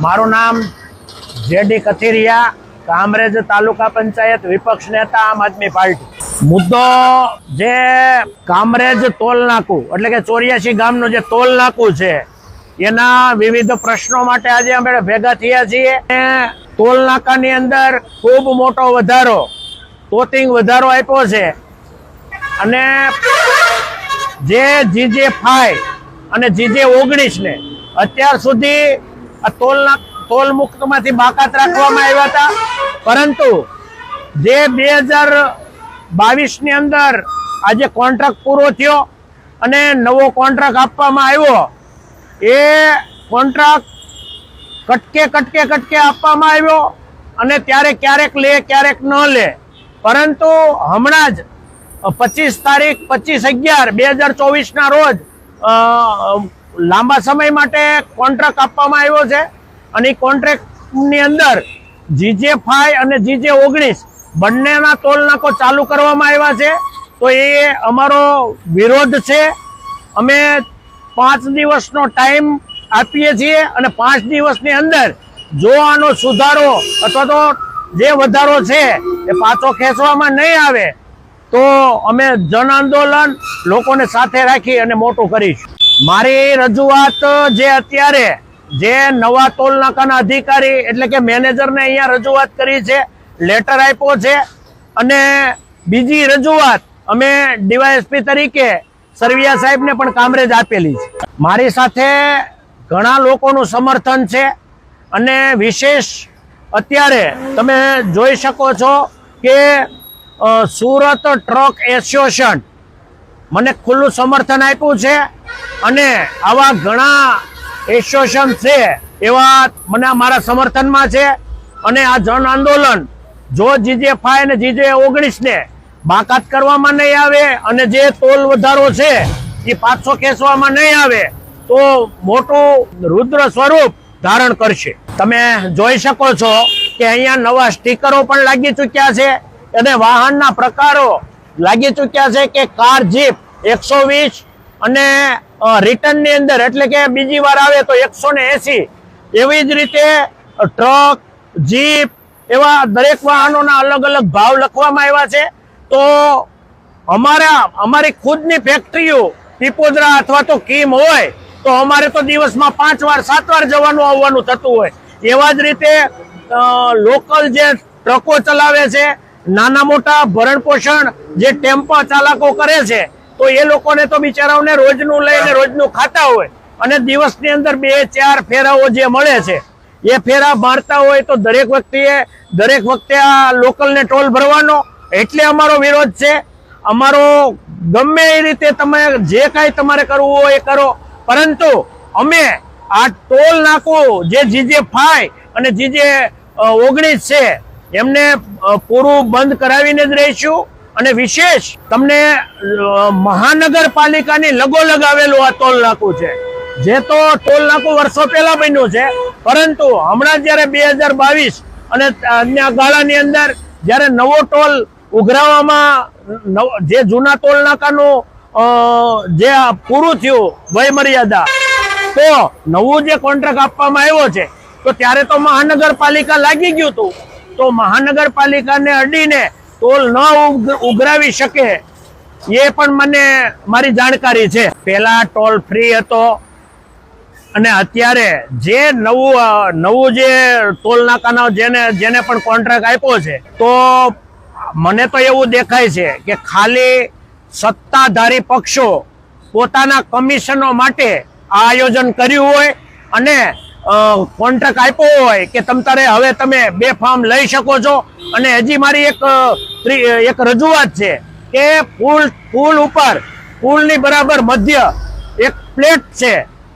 મારું નામ જેડી કથિરિયા, કામરેજ તાલુકા પંચાયત વિપક્ષ નેતા આમ આદમી પાર્ટી. મુદ્દો જે કામરેજ ટોલ નાકું, એટલે કે ચોર્યાસી ગામનું જે ટોલ નાકું છે, એના વિવિધ પ્રશ્નો માટે આજે અમે ભેગા થયા છીએ. તોલ નાકાની અંદર ખૂબ મોટો વધારો, તોતિંગ વધારો આપ્યો છે. અને જે જીજે ફાઈ અને જીજે ઓગણીસ ને અત્યાર સુધી આ તોલના તોલ મુક્તમાંથી બાકાત રાખવામાં આવ્યા હતા. પરંતુ જે બે હજાર બાવીસની અંદર આજે કોન્ટ્રાક્ટ પૂરો થયો અને નવો કોન્ટ્રાક્ટ આપવામાં આવ્યો, એ કોન્ટ્રાક્ટ કટકે કટકે કટકે આપવામાં આવ્યો અને ત્યારે ક્યારેક લે, ક્યારેક ન લે. પરંતુ હમણાં જ પચીસ તારીખ, પચીસ અગિયાર, બે હજાર ચોવીસના રોજ લાંબા સમય માટે કોન્ટ્રાક્ટ આપવામાં આવ્યો છે. અને એ કોન્ટ્રાક્ટની અંદર જીજે ફાઈ અને જીજે ઓગણીસ બંનેના ટોલ નાકો ચાલુ કરવામાં આવ્યા છે. તો એ અમારો વિરોધ છે. અમે પાંચ દિવસનો ટાઈમ આપીએ છીએ અને પાંચ દિવસની અંદર જો આનો સુધારો અથવા તો જે વધારો છે એ પાછો ખેંચવામાં નહીં આવે તો અમે જન આંદોલન લોકોને સાથે રાખી અને મોટું કરીશું. મારી રજૂઆત જે અત્યારે જે નવા ટોલ નાકાના અધિકારી એટલે કે મેનેજરને અહીંયા રજૂઆત કરી છે લેટર આપ્યો છે અને બીજી રજૂઆત અમે ડીવાયએસપી તરીકે સરવિયા સાહેબને પણ કામરેજ આપેલી છે. મારી સાથે ઘણા લોકોનું સમર્થન છે અને વિશેષ અત્યારે તમે જોઈ શકો છો કે સુરત ટ્રક એસોસિએશન મને ખુલ્લું સમર્થન આપ્યું છે અને આવા ઘણા એસોસિએશન છે, એવા મને મારા સમર્થનમાં છે. અને આ જન આંદોલન જો જીજે ફાય અને જીજે ઓગણીસને બાકાત કરવામાં નહીં આવે અને જે તોલ વધારો છે, એ પાછો ખેંચવામાં નહીં આવે, તો મોટું રુદ્ર સ્વરૂપ ધારણ કરશે. તમે જોઈ શકો છો કે અહીંયા નવા સ્ટીકરો પણ લાગી ચૂક્યા છે અને વાહનના પ્રકારો લાગી ચૂક્યા છે કે કાર જીપ એકસો વીસ અને રિટર્નની અંદર એટલે કે બીજી વાર આવે તો એકસો ને એવી જ રીતે ટ્રક જીપ એવા દરેક વાહનોના અલગ અલગ ભાવ લખવામાં આવ્યા છે. તો અમારા, અમારી ખુદની ફેક્ટરીઓ પીપોદરા અથવા તો કીમ હોય, તો અમારે તો દિવસમાં પાંચ વાર, સાત વાર જવાનું, આવવાનું થતું હોય. એવા જ રીતે લોકલ જે ટ્રકો ચલાવે છે, નાના મોટા ભરણ પોષણ જે ટેમ્પા ચાલકો કરે છે તો એ લોકોને તો બિચારાઓને રોજનું લઈને રોજનું ખાતા હોય. અને દિવસની અંદર બે, ચાર ફેરાઓ જે મળે છે, એ ફેરા મારતા હોય તો દરેક વ્યક્તિએ, દરેક વખતે આ લોકલને ટોલ ભરવાનો. એટલે અમારો વિરોધ છે. અમારો ગમે એ રીતે તમે જે કાંઈ તમારે કરવું હોય એ કરો. પરંતુ અમે આ ટોલ નાકું જે જીજે ફાઈ અને જીજે ઓગણીસ છે, એમને પૂરું બંધ કરાવીને જ રહીશું. અને વિશેષ તમને મહાનગરપાલિકાની લગોલગ આવેલું આ ટોલ નાકું છે. જે તો ટોલ નાકું વર્ષો પહેલા બન્યું છે, પરંતુ હમણાં જ્યારે બે હજાર બાવીસ અને અન્ય ગાળાની અંદર જ્યારે નવો ટોલ ઉઘરાવવામાં જે જૂના ટોલ નાકાનું જે પૂરું થયું વય મર્યાદા તો નવું જે કોન્ટ્રાક્ટ આપવામાં આવ્યો છે, તો ત્યારે તો મહાનગરપાલિકા લાગી ગયું હતું. તો મહાનગરપાલિકાને અડીને ટોલ ન ઉઘરાવી શકે, એ પણ મને મારી જાણકારી છે. પેલા ટોલ ફ્રી હતો, અને અત્યારે જે નવું નવું જે ટોલ નાકાનો જેને જેને પણ કોન્ટ્રાક્ટ આપ્યો છે, તો મને તો એવું દેખાય છે કે ખાલી સત્તાધારી પક્ષો પોતાના કમિશનો માટે આ આયોજન કર્યું હોય, અને કોન્ટ્રાક્ટ આપ્યો હોય કે તમ તારે હવે તમે બે ફાર્મ લઈ શકો છો? અને હજી મારી એક એક રજૂઆત છે કે પુલ પુલ ઉપર પુલની બરાબર મધ્ય એક પ્લેટ છે.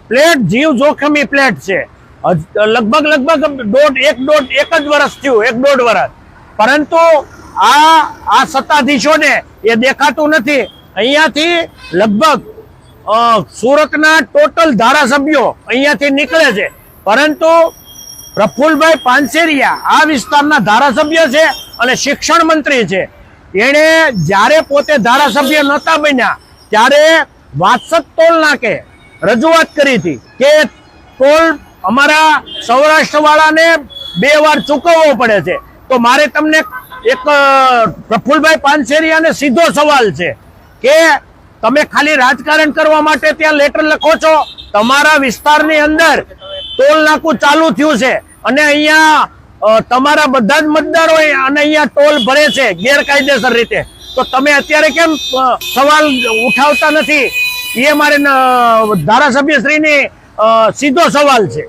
પ્લેટ જીવ જોખમી પ્લેટ છે. લગભગ લગભગ દોઢ, એક દોઢ, એક જ વર્ષ થયું, એક દોઢ વર્ષ પરંતુ આ આ સત્તાધીશોને એ દેખાતું નથી. અહીંયાથી લગભગ સુરતના ટોટલ ધારાસભ્યો અહીંયાથી નીકળે છે. પરંતુ પ્રફુલભાઈ પાનસેરિયા આ વિસ્તારના ધારાસભ્ય છે અને શિક્ષણ મંત્રી છે. એણે જ્યારે પોતે ધારાસભ્ય નહોતા બન્યા, ત્યારે વાત્સદ ટોલ નાકે રજૂઆત કરી હતી કે ટોલ અમારા સૌરાષ્ટ્રવાળાને બે વાર ચૂકવવો પડે છે. તો મારે તમને એક પ્રફુલભાઈ પાનસેરિયાને સીધો સવાલ છે કે તમે ખાલી રાજકારણ કરવા માટે ત્યાં લેટર લખો છો? તમારા વિસ્તારની અંદર ટોલ નાકું ચાલુ થયું છે. અને અહીંયા તમારા બધા જ મતદારો અને અહીંયા ટોલ ભરે છે, ગેરકાયદેસર રીતે. તો તમે અત્યારે કેમ સવાલ ઉઠાવતા નથી? એ મારે ધારાસભ્યશ્રીની સીધો સવાલ છે.